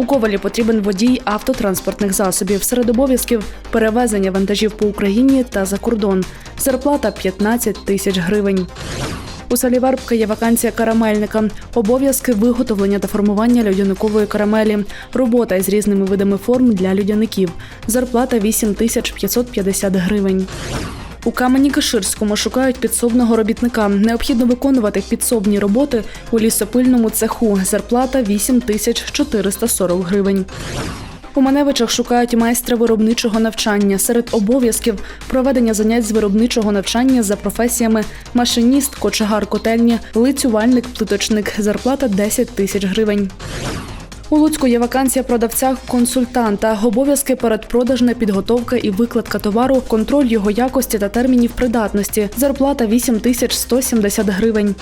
У Ковалі потрібен водій автотранспортних засобів. Серед обов'язків перевезення вантажів по Україні та за кордон. Зарплата 15 тисяч гривень. У селі Вербка є вакансія карамельника, обов'язки виготовлення та формування льодяникової карамелі, робота із різними видами форм для льодяників. Зарплата 8 тисяч 550 гривень. У камені Каширському шукають підсобного робітника. Необхідно виконувати підсобні роботи у лісопильному цеху. Зарплата 8 тисяч 440 гривень. У Маневичах шукають майстра виробничого навчання. Серед обов'язків проведення занять з виробничого навчання за професіями машиніст, кочегар котельні, лицювальник, плиточник. Зарплата 10 тисяч гривень. У Луцьку є вакансія продавця-консультанта, обов'язки передпродажна підготовка і викладка товару, контроль його якості та термінів придатності. Зарплата 8 тисяч 170 гривень.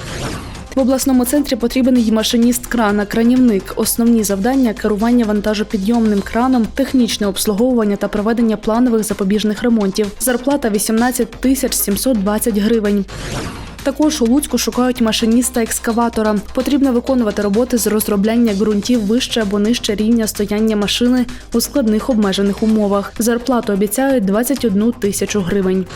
В обласному центрі потрібен й машиніст крана, кранівник. Основні завдання керування вантажопідйомним краном, технічне обслуговування та проведення планових запобіжних ремонтів. Зарплата 18 тисяч 720 гривень. Також у Луцьку шукають машиніста екскаватора. Потрібно виконувати роботи з розробляння ґрунтів вище або нижче рівня стояння машини у складних обмежених умовах. Зарплату обіцяють 21 тисячу гривень.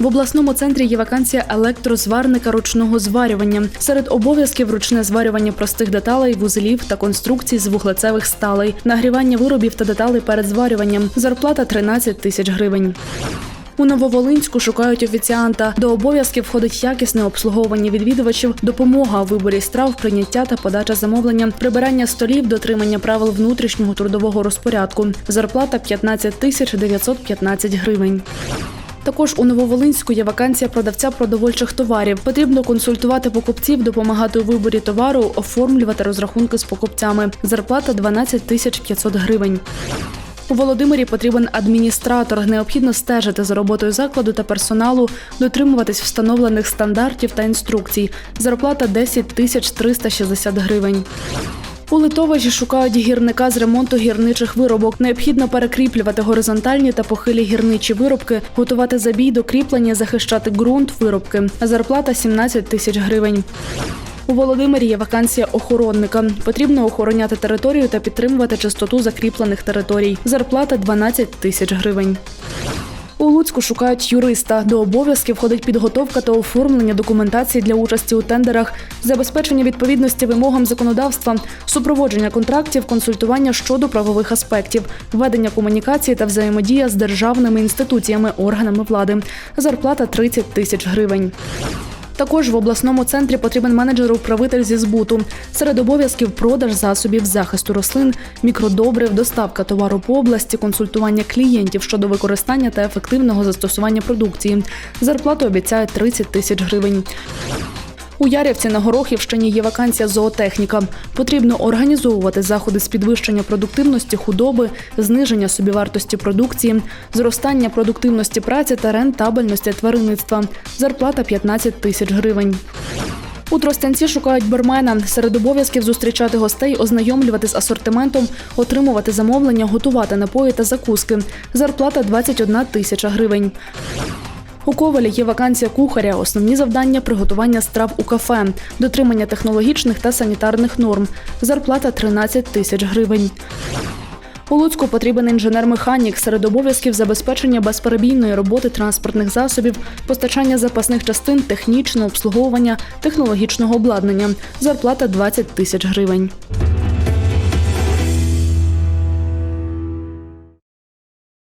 В обласному центрі є вакансія електрозварника ручного зварювання. Серед обов'язків ручне зварювання простих деталей, вузлів та конструкцій з вуглецевих сталей, нагрівання виробів та деталей перед зварюванням. Зарплата 13 тисяч гривень. У Нововолинську шукають офіціанта. До обов'язків входить якісне обслуговування відвідувачів, допомога у виборі страв, прийняття та подача замовлення, прибирання столів, дотримання правил внутрішнього трудового розпорядку. Зарплата 15 тисяч 915 гривень. Також у Нововолинську є вакансія продавця продовольчих товарів. Потрібно консультувати покупців, допомагати у виборі товару, оформлювати розрахунки з покупцями. Зарплата 12 тисяч 500 гривень. У Володимирі потрібен адміністратор. Необхідно стежити за роботою закладу та персоналу, дотримуватись встановлених стандартів та інструкцій. Зарплата 10 тисяч 360 гривень. У Литовищі шукають гірника з ремонту гірничих виробок. Необхідно перекріплювати горизонтальні та похилі гірничі виробки, готувати забій до кріплення, захищати ґрунт, виробки. Зарплата 17 тисяч гривень. У Володимирі є вакансія охоронника. Потрібно охороняти територію та підтримувати чистоту закріплених територій. Зарплата 12 тисяч гривень. У Луцьку шукають юриста. До обов'язків входить підготовка та оформлення документації для участі у тендерах, забезпечення відповідності вимогам законодавства, супроводження контрактів, консультування щодо правових аспектів, ведення комунікації та взаємодія з державними інституціями, органами влади. Зарплата 30 тисяч гривень. Також в обласному центрі потрібен менеджер-управитель зі збуту. Серед обов'язків продаж засобів захисту рослин, мікродобрив, доставка товару по області, консультування клієнтів щодо використання та ефективного застосування продукції. Зарплату обіцяють 30 тисяч гривень. У Ярівці на Горохівщині є вакансія зоотехніка. Потрібно організовувати заходи з підвищення продуктивності худоби, зниження собівартості продукції, зростання продуктивності праці та рентабельності тваринництва. Зарплата 15 тисяч гривень. У Тростянці шукають бармена. Серед обов'язків зустрічати гостей, ознайомлювати з асортиментом, отримувати замовлення, готувати напої та закуски. Зарплата 21 тисяча гривень. У Ковалі є вакансія кухаря. Основні завдання приготування страв у кафе, дотримання технологічних та санітарних норм. Зарплата 13 тисяч гривень. У Луцьку потрібен інженер-механік серед обов'язків забезпечення безперебійної роботи транспортних засобів, постачання запасних частин, технічного обслуговування, технологічного обладнання. Зарплата 20 тисяч гривень.